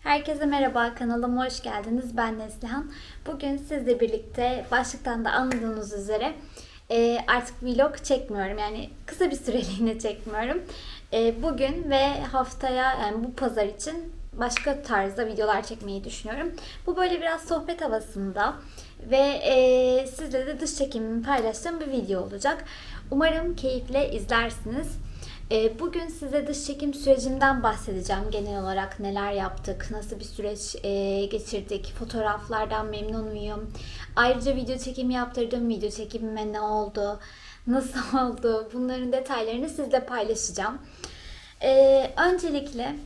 Herkese merhaba, kanalıma hoş geldiniz. Ben Neslihan. Bugün sizle birlikte başlıktan da anladığınız üzere e, artık vlog çekmiyorum. Yani kısa bir süreliğine çekmiyorum. E, bugün ve haftaya yani bu pazar için başka tarzda videolar çekmeyi düşünüyorum. Bu böyle biraz sohbet havasında ve e, sizle de dış çekimimi paylaştığım bir video olacak. Umarım keyifle izlersiniz. Ee, Bugün size dış çekim sürecimden bahsedeceğim. Genel olarak neler yaptık, nasıl bir süreç e, geçirdik, fotoğraflardan memnun muyum? Ayrıca video çekimi yaptırdım, video çekimime ne oldu, nasıl oldu? Bunların detaylarını sizle paylaşacağım. Ee, öncelikle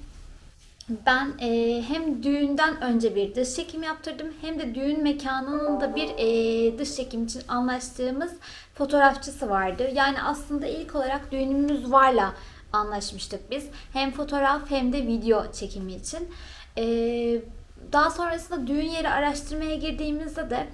ben e, hem düğünden önce bir dış çekim yaptırdım hem de düğün mekanının da bir e, dış çekim için anlaştığımız fotoğrafçısı vardı. Yani aslında ilk olarak düğünümüz varla anlaşmıştık biz. Hem fotoğraf hem de video çekimi için. E, daha sonrasında düğün yeri araştırmaya girdiğimizde de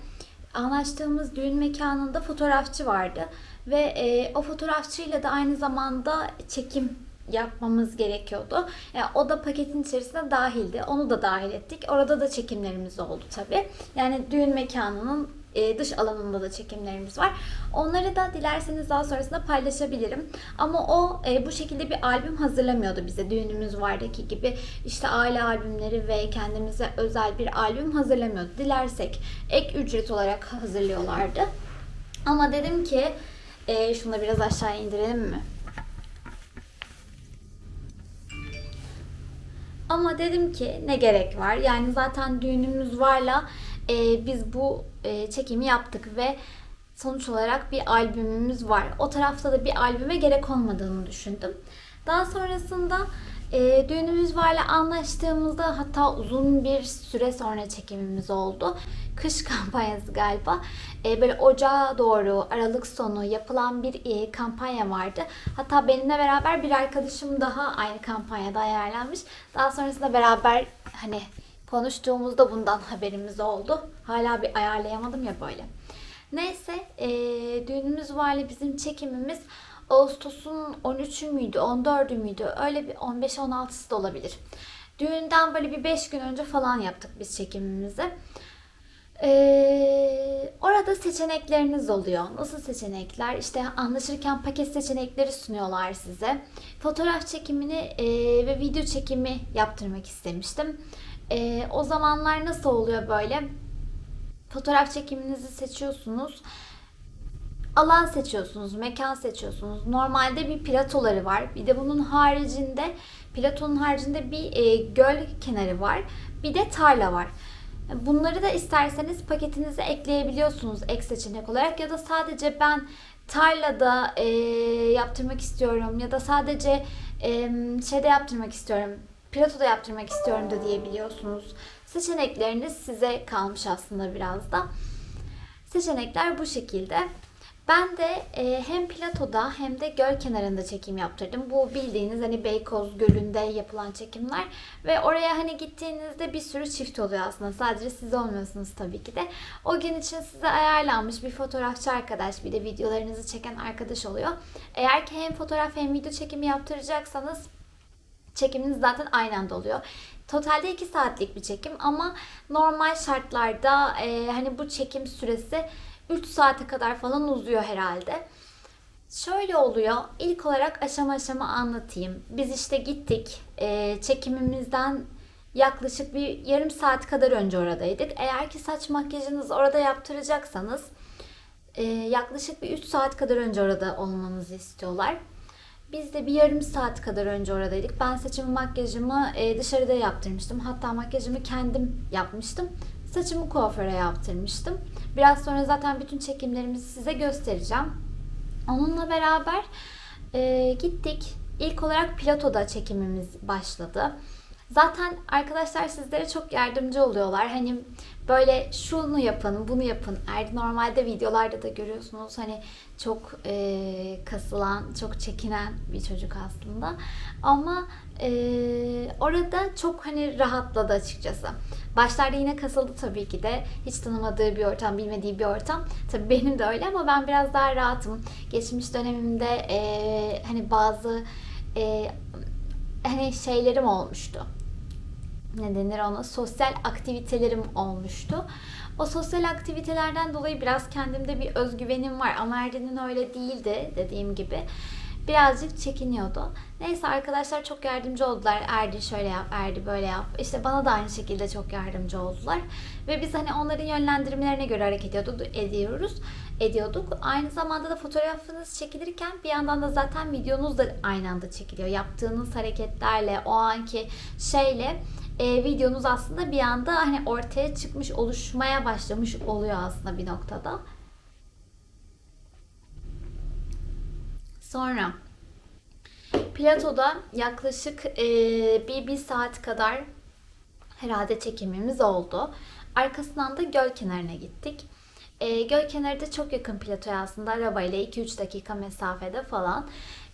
anlaştığımız düğün mekanında fotoğrafçı vardı ve e, o fotoğrafçıyla da aynı zamanda çekim yapmamız gerekiyordu. Yani o da paketin içerisine dahildi. Onu da dahil ettik. Orada da çekimlerimiz oldu tabii. Yani düğün mekanının e, dış alanında da çekimlerimiz var. Onları da dilerseniz daha sonrasında paylaşabilirim. Ama o e, bu şekilde bir albüm hazırlamıyordu bize. Düğünümüz vardaki gibi işte aile albümleri ve kendimize özel bir albüm hazırlamıyordu. Dilersek ek ücret olarak hazırlıyorlardı. Ama dedim ki e, şunu da biraz aşağı indirelim mi? Ama dedim ki ne gerek var? Yani zaten düğünümüz varla e, biz bu e, çekimi yaptık ve sonuç olarak bir albümümüz var. O tarafta da bir albüme gerek olmadığını düşündüm. Daha sonrasında e, düğünümüz varla anlaştığımızda hatta uzun bir süre sonra çekimimiz oldu. Kış kampanyası galiba. E, böyle ocağa doğru Aralık sonu yapılan bir e, kampanya vardı. Hatta benimle beraber bir arkadaşım daha aynı kampanyada ayarlanmış. Daha sonrasında beraber hani konuştuğumuzda bundan haberimiz oldu. Hala bir ayarlayamadım ya böyle. Neyse e, düğünümüz varla bizim çekimimiz Ağustos'un 13'ü müydü, 14'ü müydü? Öyle bir 15-16'sı da olabilir. Düğünden böyle bir 5 gün önce falan yaptık biz çekimimizi. Ee, orada seçenekleriniz oluyor. Nasıl seçenekler? İşte anlaşırken paket seçenekleri sunuyorlar size. Fotoğraf çekimini e, ve video çekimi yaptırmak istemiştim. E, o zamanlar nasıl oluyor böyle? Fotoğraf çekiminizi seçiyorsunuz alan seçiyorsunuz, mekan seçiyorsunuz. Normalde bir platoları var. Bir de bunun haricinde, platonun haricinde bir e, göl kenarı var. Bir de tarla var. Bunları da isterseniz paketinize ekleyebiliyorsunuz ek seçenek olarak ya da sadece ben tarlada e, yaptırmak istiyorum ya da sadece e, şeyde yaptırmak istiyorum, platoda yaptırmak istiyorum da diyebiliyorsunuz. Seçenekleriniz size kalmış aslında biraz da. Seçenekler bu şekilde. Ben de e, hem platoda hem de göl kenarında çekim yaptırdım. Bu bildiğiniz hani Beykoz Gölü'nde yapılan çekimler ve oraya hani gittiğinizde bir sürü çift oluyor aslında. Sadece siz olmuyorsunuz tabii ki de. O gün için size ayarlanmış bir fotoğrafçı arkadaş bir de videolarınızı çeken arkadaş oluyor. Eğer ki hem fotoğraf hem video çekimi yaptıracaksanız çekiminiz zaten aynı anda oluyor. Totalde 2 saatlik bir çekim ama normal şartlarda e, hani bu çekim süresi 3 saate kadar falan uzuyor herhalde. Şöyle oluyor. İlk olarak aşama aşama anlatayım. Biz işte gittik. E, çekimimizden yaklaşık bir yarım saat kadar önce oradaydık. Eğer ki saç makyajınızı orada yaptıracaksanız e, yaklaşık bir 3 saat kadar önce orada olmanızı istiyorlar. Biz de bir yarım saat kadar önce oradaydık. Ben saçımı makyajımı e, dışarıda yaptırmıştım. Hatta makyajımı kendim yapmıştım. Saçımı kuaföre yaptırmıştım. Biraz sonra zaten bütün çekimlerimizi size göstereceğim. Onunla beraber e, gittik. İlk olarak platoda çekimimiz başladı. Zaten arkadaşlar sizlere çok yardımcı oluyorlar. Hani böyle şunu yapın, bunu yapın. Erdi normalde videolarda da görüyorsunuz hani çok e, kasılan, çok çekinen bir çocuk aslında. Ama e, orada çok hani rahatladı açıkçası. Başlarda yine kasıldı tabii ki de. Hiç tanımadığı bir ortam, bilmediği bir ortam. Tabii benim de öyle ama ben biraz daha rahatım. Geçmiş dönemimde e, hani bazı e, hani şeylerim olmuştu ne denir ona sosyal aktivitelerim olmuştu. O sosyal aktivitelerden dolayı biraz kendimde bir özgüvenim var ama Erdin'in öyle değildi dediğim gibi. Birazcık çekiniyordu. Neyse arkadaşlar çok yardımcı oldular. Erdi şöyle yap, Erdi böyle yap. İşte bana da aynı şekilde çok yardımcı oldular. Ve biz hani onların yönlendirmelerine göre hareket ediyoruz, ediyorduk. Aynı zamanda da fotoğrafınız çekilirken bir yandan da zaten videonuz da aynı anda çekiliyor. Yaptığınız hareketlerle, o anki şeyle e, videonuz aslında bir anda hani ortaya çıkmış, oluşmaya başlamış oluyor aslında bir noktada. Sonra Plato'da yaklaşık e, bir, bir saat kadar herhalde çekimimiz oldu. Arkasından da göl kenarına gittik. E, göl kenarı da çok yakın platoya aslında arabayla 2-3 dakika mesafede falan.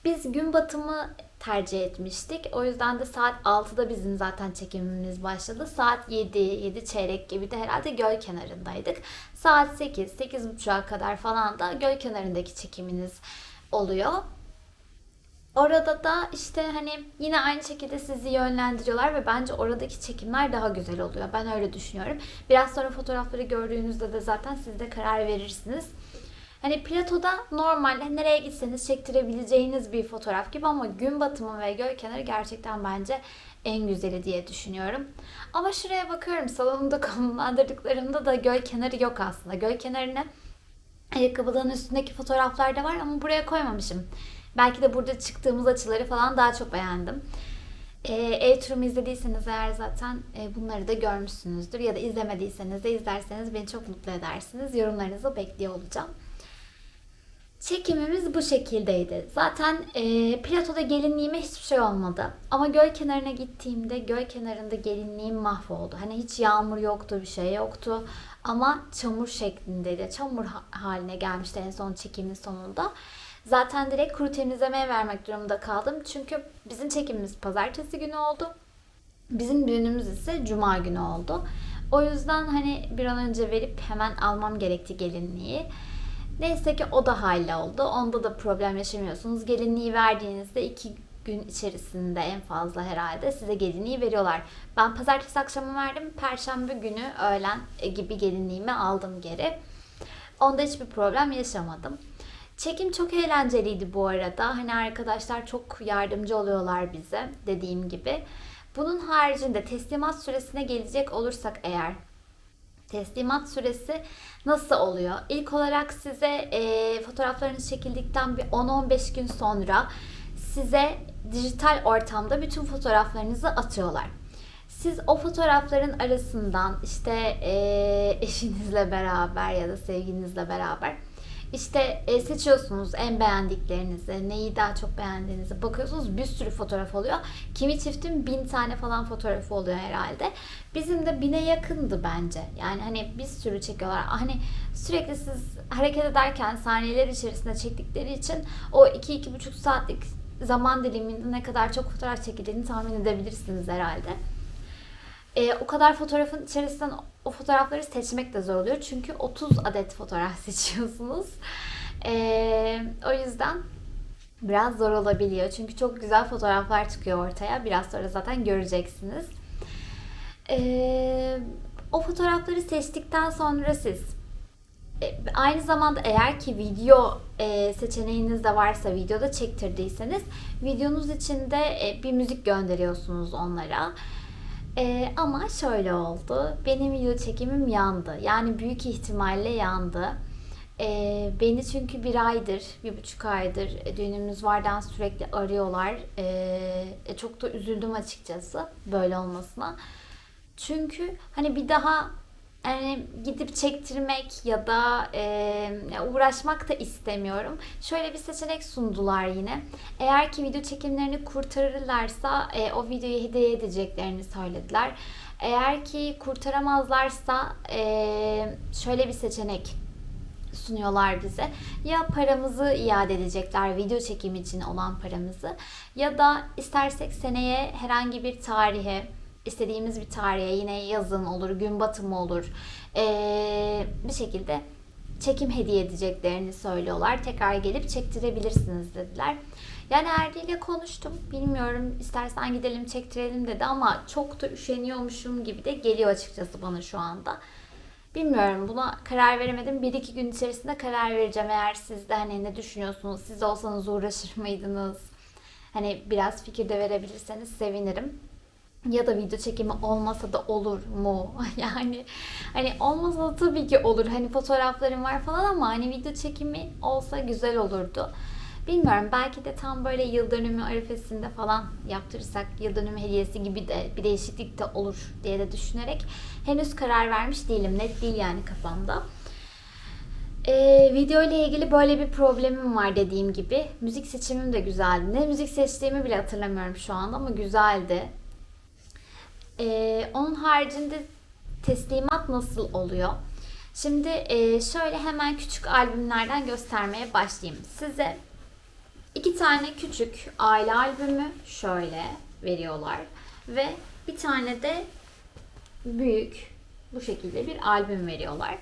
Biz gün batımı tercih etmiştik. O yüzden de saat 6'da bizim zaten çekimimiz başladı. Saat 7, 7 çeyrek gibi de herhalde göl kenarındaydık. Saat 8, 8.30'a kadar falan da göl kenarındaki çekiminiz oluyor. Orada da işte hani yine aynı şekilde sizi yönlendiriyorlar ve bence oradaki çekimler daha güzel oluyor. Ben öyle düşünüyorum. Biraz sonra fotoğrafları gördüğünüzde de zaten siz de karar verirsiniz. Hani platoda normal nereye gitseniz çektirebileceğiniz bir fotoğraf gibi ama gün batımı ve göl kenarı gerçekten bence en güzeli diye düşünüyorum. Ama şuraya bakıyorum salonumda konumlandırdıklarımda da göl kenarı yok aslında. Göl kenarını ayakkabıların üstündeki fotoğraflarda var ama buraya koymamışım. Belki de burada çıktığımız açıları falan daha çok beğendim. Ee, ev turumu izlediyseniz eğer zaten e, bunları da görmüşsünüzdür. Ya da izlemediyseniz de izlerseniz beni çok mutlu edersiniz. Yorumlarınızı bekliyor olacağım. Çekimimiz bu şekildeydi. Zaten e, platoda gelinliğime hiçbir şey olmadı. Ama göl kenarına gittiğimde göl kenarında gelinliğim mahvoldu. Hani hiç yağmur yoktu, bir şey yoktu. Ama çamur şeklindeydi. Çamur ha- haline gelmişti en son çekimin sonunda. Zaten direkt kuru temizlemeye vermek durumunda kaldım. Çünkü bizim çekimimiz pazartesi günü oldu. Bizim düğünümüz ise cuma günü oldu. O yüzden hani bir an önce verip hemen almam gerekti gelinliği. Neyse ki o da halloldu. Onda da problem yaşamıyorsunuz. Gelinliği verdiğinizde iki gün içerisinde en fazla herhalde size gelinliği veriyorlar. Ben pazartesi akşamı verdim. Perşembe günü öğlen e, gibi gelinliğimi aldım geri. Onda hiçbir problem yaşamadım. Çekim çok eğlenceliydi bu arada. Hani arkadaşlar çok yardımcı oluyorlar bize dediğim gibi. Bunun haricinde teslimat süresine gelecek olursak eğer teslimat süresi nasıl oluyor? İlk olarak size e, fotoğraflarınız çekildikten bir 10-15 gün sonra size dijital ortamda bütün fotoğraflarınızı atıyorlar. Siz o fotoğrafların arasından işte e, eşinizle beraber ya da sevgilinizle beraber işte e, seçiyorsunuz en beğendiklerinizi, neyi daha çok beğendiğinizi bakıyorsunuz. Bir sürü fotoğraf oluyor. Kimi çiftin bin tane falan fotoğrafı oluyor herhalde. Bizim de bine yakındı bence. Yani hani bir sürü çekiyorlar. Hani sürekli siz hareket ederken saniyeler içerisinde çektikleri için o 2-2,5 saatlik zaman diliminde ne kadar çok fotoğraf çekildiğini tahmin edebilirsiniz herhalde. E, o kadar fotoğrafın içerisinden o fotoğrafları seçmek de zor oluyor. Çünkü 30 adet fotoğraf seçiyorsunuz. E, o yüzden biraz zor olabiliyor. Çünkü çok güzel fotoğraflar çıkıyor ortaya. Biraz sonra zaten göreceksiniz. E, o fotoğrafları seçtikten sonra siz e, aynı zamanda eğer ki video e, seçeneğiniz de varsa videoda çektirdiyseniz videonuz içinde e, bir müzik gönderiyorsunuz onlara. E, ama şöyle oldu. Benim video çekimim yandı. Yani büyük ihtimalle yandı. E, beni çünkü bir aydır, bir buçuk aydır düğünümüz vardan sürekli arıyorlar. E, e, çok da üzüldüm açıkçası böyle olmasına. Çünkü hani bir daha yani gidip çektirmek ya da e, uğraşmak da istemiyorum. Şöyle bir seçenek sundular yine. Eğer ki video çekimlerini kurtarırlarsa e, o videoyu hediye edeceklerini söylediler. Eğer ki kurtaramazlarsa eee, şöyle bir seçenek sunuyorlar bize. Ya paramızı iade edecekler video çekimi için olan paramızı ya da istersek seneye herhangi bir tarihe istediğimiz bir tarihe yine yazın olur, gün batımı olur ee, bir şekilde çekim hediye edeceklerini söylüyorlar. Tekrar gelip çektirebilirsiniz dediler. Yani Erdi ile konuştum. Bilmiyorum istersen gidelim çektirelim dedi ama çok da üşeniyormuşum gibi de geliyor açıkçası bana şu anda. Bilmiyorum buna karar veremedim. Bir iki gün içerisinde karar vereceğim. Eğer siz de hani ne düşünüyorsunuz? Siz olsanız uğraşır mıydınız? Hani biraz fikir de verebilirseniz sevinirim. Ya da video çekimi olmasa da olur mu? Yani hani olmasa da tabii ki olur. Hani fotoğraflarım var falan ama hani video çekimi olsa güzel olurdu. Bilmiyorum belki de tam böyle yıl dönümü arifesinde falan yaptırırsak yıl dönümü hediyesi gibi de bir değişiklik de olur diye de düşünerek henüz karar vermiş değilim. Net değil yani kafamda. Ee, video ile ilgili böyle bir problemim var dediğim gibi. Müzik seçimim de güzeldi. Ne müzik seçtiğimi bile hatırlamıyorum şu anda ama güzeldi. Ee, onun haricinde teslimat nasıl oluyor? Şimdi e, şöyle hemen küçük albümlerden göstermeye başlayayım. Size iki tane küçük aile albümü şöyle veriyorlar ve bir tane de büyük bu şekilde bir albüm veriyorlar.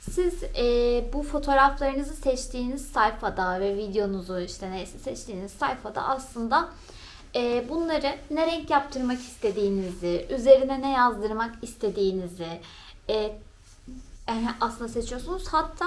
Siz e, bu fotoğraflarınızı seçtiğiniz sayfada ve videonuzu işte neyse seçtiğiniz sayfada aslında bunları ne renk yaptırmak istediğinizi, üzerine ne yazdırmak istediğinizi e, yani aslında seçiyorsunuz. Hatta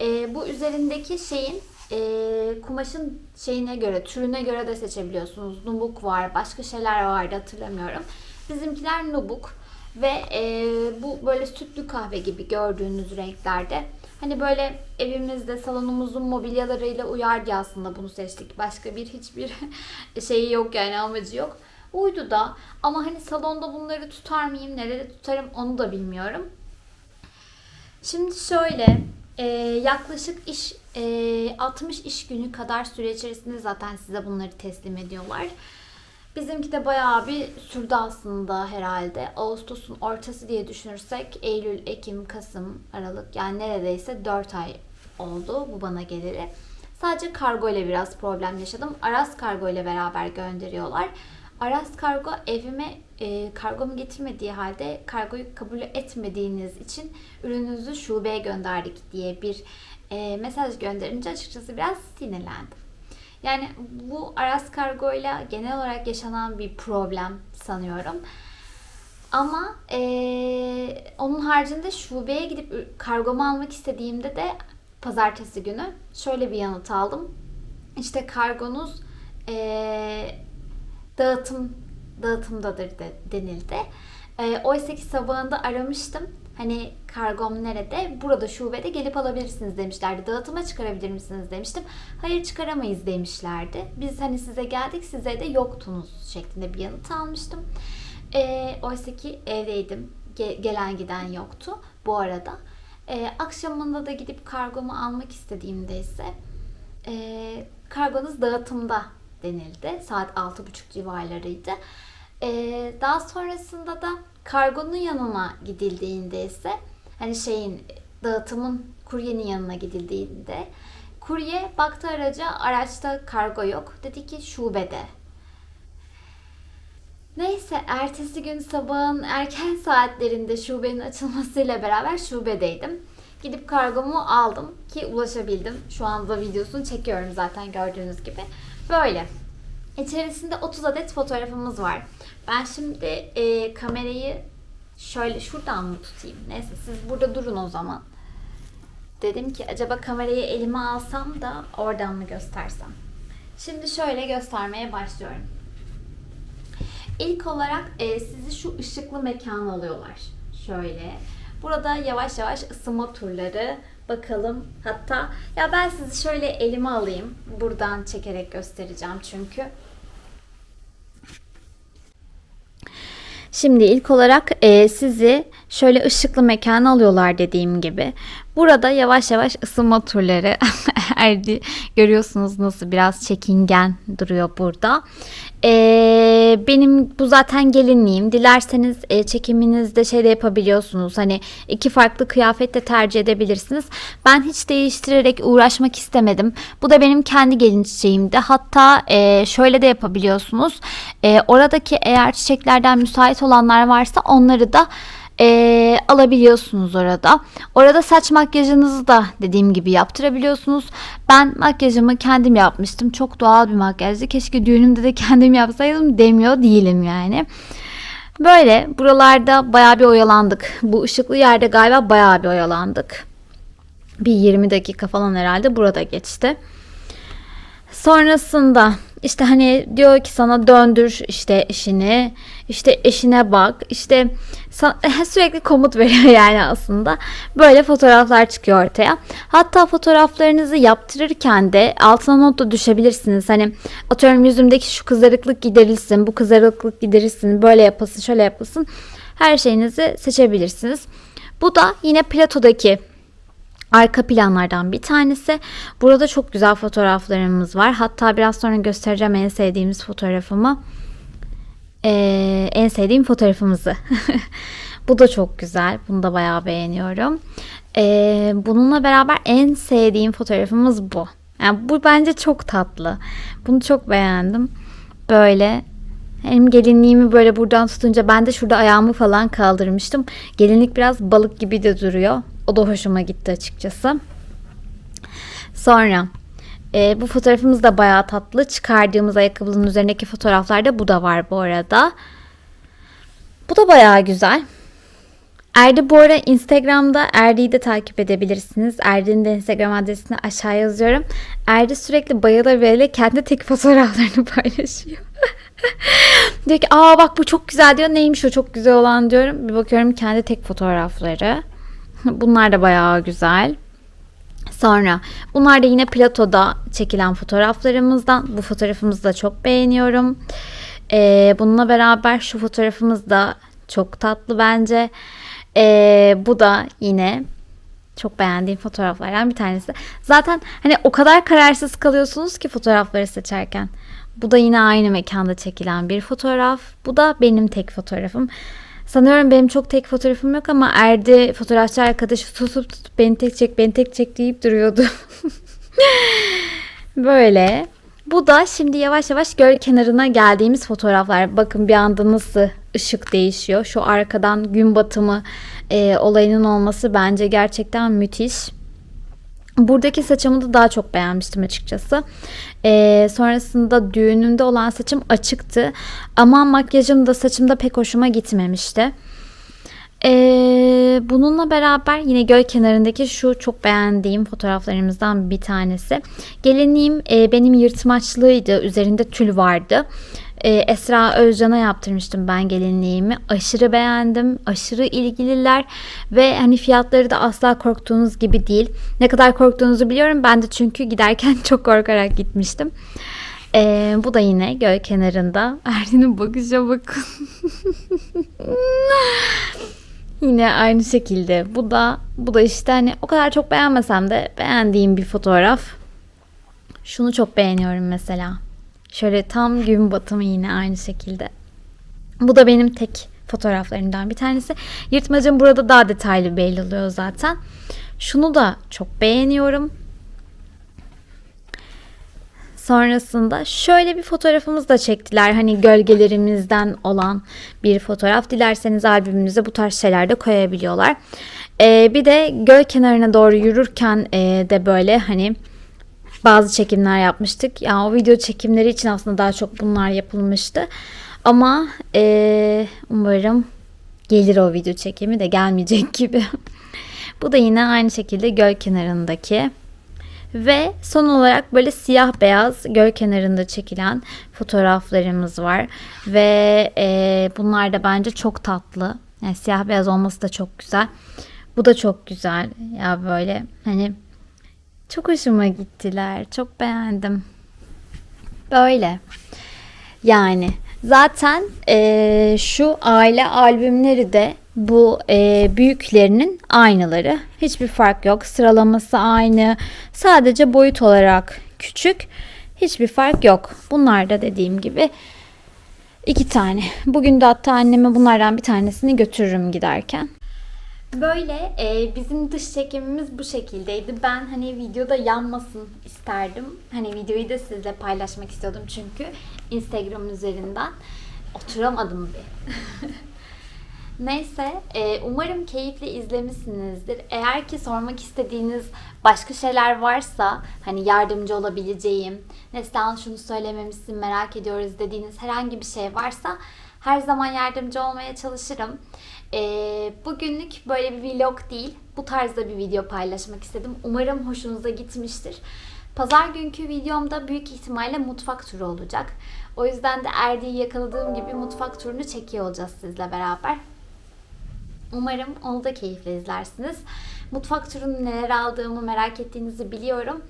e, bu üzerindeki şeyin e, kumaşın şeyine göre, türüne göre de seçebiliyorsunuz. Nubuk var, başka şeyler vardı hatırlamıyorum. Bizimkiler nubuk ve e, bu böyle sütlü kahve gibi gördüğünüz renklerde. Hani böyle evimizde salonumuzun mobilyalarıyla uyar diye aslında bunu seçtik. Başka bir hiçbir şeyi yok yani amacı yok. Uydu da ama hani salonda bunları tutar mıyım, nerede tutarım onu da bilmiyorum. Şimdi şöyle e, yaklaşık iş e, 60 iş günü kadar süre içerisinde zaten size bunları teslim ediyorlar. Bizimki de bayağı bir sürdü aslında herhalde. Ağustos'un ortası diye düşünürsek Eylül, Ekim, Kasım, Aralık yani neredeyse 4 ay oldu bu bana geliri. Sadece kargo ile biraz problem yaşadım. Aras kargo ile beraber gönderiyorlar. Aras kargo evime e, kargomu getirmediği halde kargoyu kabul etmediğiniz için ürününüzü şubeye gönderdik diye bir e, mesaj gönderince açıkçası biraz sinirlendim. Yani bu Aras Kargo ile genel olarak yaşanan bir problem sanıyorum. Ama eee, onun haricinde şubeye gidip kargomu almak istediğimde de pazartesi günü şöyle bir yanıt aldım. İşte kargonuz eee, dağıtım dağıtımdadır de, denildi. Eee Oysa ki sabahında aramıştım. Hani kargom nerede? Burada şubede gelip alabilirsiniz demişlerdi. Dağıtıma çıkarabilir misiniz demiştim. Hayır çıkaramayız demişlerdi. Biz hani size geldik size de yoktunuz şeklinde bir yanıt almıştım. Ee, oysa ki evdeydim. Ge- gelen giden yoktu bu arada. Ee, akşamında da gidip kargomu almak istediğimde ise e, kargonuz dağıtımda denildi. Saat 6.30 civarlarıydı. Ee, daha sonrasında da kargonun yanına gidildiğinde ise hani şeyin dağıtımın kuryenin yanına gidildiğinde kurye baktı araca araçta kargo yok. Dedi ki şubede. Neyse ertesi gün sabahın erken saatlerinde şubenin açılmasıyla beraber şubedeydim. Gidip kargomu aldım ki ulaşabildim. Şu anda videosunu çekiyorum zaten gördüğünüz gibi. Böyle. İçerisinde 30 adet fotoğrafımız var. Ben şimdi e, kamerayı şöyle şuradan mı tutayım? Neyse siz burada durun o zaman. Dedim ki acaba kamerayı elime alsam da oradan mı göstersem? Şimdi şöyle göstermeye başlıyorum. İlk olarak e, sizi şu ışıklı mekana alıyorlar. Şöyle. Burada yavaş yavaş ısınma turları. Bakalım. Hatta ya ben sizi şöyle elime alayım. Buradan çekerek göstereceğim çünkü. Şimdi ilk olarak e, sizi şöyle ışıklı mekana alıyorlar dediğim gibi. Burada yavaş yavaş ısınma turları Erdi görüyorsunuz nasıl biraz çekingen duruyor burada. Ee, benim bu zaten gelinliğim. Dilerseniz e, çekiminizde şey de yapabiliyorsunuz. Hani iki farklı kıyafet de tercih edebilirsiniz. Ben hiç değiştirerek uğraşmak istemedim. Bu da benim kendi gelin çiçeğimdi. Hatta e, şöyle de yapabiliyorsunuz. E, oradaki eğer çiçeklerden müsait olanlar varsa onları da e, alabiliyorsunuz orada. Orada saç makyajınızı da dediğim gibi yaptırabiliyorsunuz. Ben makyajımı kendim yapmıştım. Çok doğal bir makyajdı. Keşke düğünümde de kendim yapsaydım demiyor değilim yani. Böyle buralarda bayağı bir oyalandık. Bu ışıklı yerde galiba bayağı bir oyalandık. Bir 20 dakika falan herhalde burada geçti. Sonrasında işte hani diyor ki sana döndür işte eşini, işte eşine bak, işte sa- sürekli komut veriyor yani aslında. Böyle fotoğraflar çıkıyor ortaya. Hatta fotoğraflarınızı yaptırırken de altına not da düşebilirsiniz. Hani atıyorum yüzümdeki şu kızarıklık giderilsin, bu kızarıklık giderilsin, böyle yapılsın, şöyle yapılsın. Her şeyinizi seçebilirsiniz. Bu da yine Plato'daki arka planlardan bir tanesi. Burada çok güzel fotoğraflarımız var. Hatta biraz sonra göstereceğim en sevdiğimiz fotoğrafımı. Ee, en sevdiğim fotoğrafımızı. Bu da çok güzel. Bunu da bayağı beğeniyorum. Ee, bununla beraber en sevdiğim fotoğrafımız bu. Yani bu bence çok tatlı. Bunu çok beğendim. Böyle benim gelinliğimi böyle buradan tutunca ben de şurada ayağımı falan kaldırmıştım. Gelinlik biraz balık gibi de duruyor. O da hoşuma gitti açıkçası. Sonra e, bu fotoğrafımız da bayağı tatlı. Çıkardığımız ayakkabının üzerindeki fotoğraflarda bu da var bu arada. Bu da bayağı güzel. Erdi bu ara Instagram'da Erdi'yi de takip edebilirsiniz. Erdi'nin de Instagram adresini aşağı yazıyorum. Erdi sürekli bayıla böyle kendi tek fotoğraflarını paylaşıyor. diyor ki aa bak bu çok güzel diyor. Neymiş o çok güzel olan diyorum. Bir bakıyorum kendi tek fotoğrafları. Bunlar da bayağı güzel. Sonra bunlar da yine Plato'da çekilen fotoğraflarımızdan. Bu fotoğrafımızı da çok beğeniyorum. Ee, bununla beraber şu fotoğrafımız da çok tatlı bence. Ee, bu da yine çok beğendiğim fotoğraflardan bir tanesi. Zaten hani o kadar kararsız kalıyorsunuz ki fotoğrafları seçerken. Bu da yine aynı mekanda çekilen bir fotoğraf. Bu da benim tek fotoğrafım. Sanıyorum benim çok tek fotoğrafım yok ama Erdi fotoğrafçı arkadaşı tutup tutup beni tek çek beni tek çek deyip duruyordu. Böyle. Bu da şimdi yavaş yavaş göl kenarına geldiğimiz fotoğraflar. Bakın bir anda nasıl ışık değişiyor. Şu arkadan gün batımı e, olayının olması bence gerçekten müthiş. Buradaki saçımı da daha çok beğenmiştim açıkçası. Ee, sonrasında düğünümde olan saçım açıktı. Ama makyajım da saçım da pek hoşuma gitmemişti. Ee, bununla beraber yine göl kenarındaki şu çok beğendiğim fotoğraflarımızdan bir tanesi. Gelinliğim e, benim yırtmaçlıydı. Üzerinde tül vardı. Ee, Esra Özcan'a yaptırmıştım ben gelinliğimi. Aşırı beğendim. Aşırı ilgililer ve hani fiyatları da asla korktuğunuz gibi değil. Ne kadar korktuğunuzu biliyorum. Ben de çünkü giderken çok korkarak gitmiştim. Ee, bu da yine göl kenarında. Erdi'nin bakışa bakın. Yine aynı şekilde. Bu da bu da işte hani o kadar çok beğenmesem de beğendiğim bir fotoğraf. Şunu çok beğeniyorum mesela. Şöyle tam gün batımı yine aynı şekilde. Bu da benim tek fotoğraflarımdan bir tanesi. Yırtmacım burada daha detaylı belli oluyor zaten. Şunu da çok beğeniyorum. Sonrasında şöyle bir fotoğrafımız da çektiler. Hani gölgelerimizden olan bir fotoğraf. Dilerseniz albümünüze bu tarz şeyler de koyabiliyorlar. Ee, bir de göl kenarına doğru yürürken e, de böyle hani bazı çekimler yapmıştık. Yani o video çekimleri için aslında daha çok bunlar yapılmıştı. Ama e, umarım gelir o video çekimi de gelmeyecek gibi. Bu da yine aynı şekilde göl kenarındaki. Ve son olarak böyle siyah beyaz göl kenarında çekilen fotoğraflarımız var. Ve e, bunlar da bence çok tatlı. Yani siyah beyaz olması da çok güzel. Bu da çok güzel. Ya böyle hani çok hoşuma gittiler. Çok beğendim. Böyle. Yani zaten e, şu aile albümleri de bu e, büyüklerinin aynıları. Hiçbir fark yok. Sıralaması aynı. Sadece boyut olarak küçük. Hiçbir fark yok. Bunlar da dediğim gibi iki tane. Bugün de hatta anneme bunlardan bir tanesini götürürüm giderken. Böyle e, bizim dış çekimimiz bu şekildeydi. Ben hani videoda yanmasın isterdim. Hani videoyu da sizle paylaşmak istiyordum çünkü Instagram üzerinden oturamadım bir. Neyse, e, umarım keyifli izlemişsinizdir. Eğer ki sormak istediğiniz başka şeyler varsa, hani yardımcı olabileceğim, Neslihan şunu söylememişsin merak ediyoruz dediğiniz herhangi bir şey varsa her zaman yardımcı olmaya çalışırım. E, bugünlük böyle bir vlog değil, bu tarzda bir video paylaşmak istedim. Umarım hoşunuza gitmiştir. Pazar günkü videomda büyük ihtimalle mutfak turu olacak. O yüzden de Erdi'yi yakaladığım gibi mutfak turunu çekiyor olacağız sizle beraber. Umarım onu da keyifle izlersiniz. Mutfak turunu neler aldığımı merak ettiğinizi biliyorum.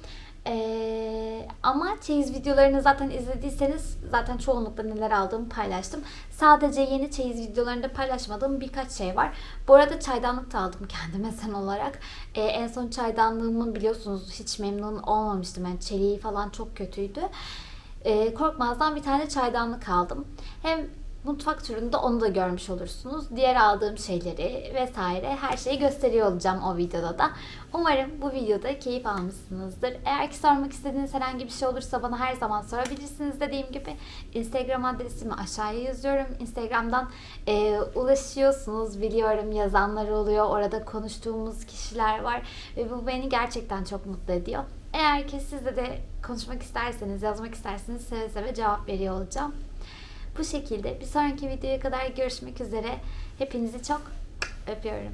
Ee, ama çeyiz videolarını zaten izlediyseniz zaten çoğunlukla neler aldığımı paylaştım. Sadece yeni çeyiz videolarında paylaşmadığım birkaç şey var. Bu arada çaydanlık da aldım kendime sen olarak. Ee, en son çaydanlığımı biliyorsunuz hiç memnun olmamıştım. Yani çeliği falan çok kötüydü. Ee, Korkmaz'dan bir tane çaydanlık aldım. Hem mutfak turunda onu da görmüş olursunuz. Diğer aldığım şeyleri vesaire her şeyi gösteriyor olacağım o videoda da. Umarım bu videoda keyif almışsınızdır. Eğer ki sormak istediğiniz herhangi bir şey olursa bana her zaman sorabilirsiniz. Dediğim gibi Instagram adresimi aşağıya yazıyorum. Instagram'dan e, ulaşıyorsunuz biliyorum yazanlar oluyor. Orada konuştuğumuz kişiler var ve bu beni gerçekten çok mutlu ediyor. Eğer ki sizle de konuşmak isterseniz, yazmak isterseniz seve seve cevap veriyor olacağım. Bu şekilde bir sonraki videoya kadar görüşmek üzere. Hepinizi çok öpüyorum.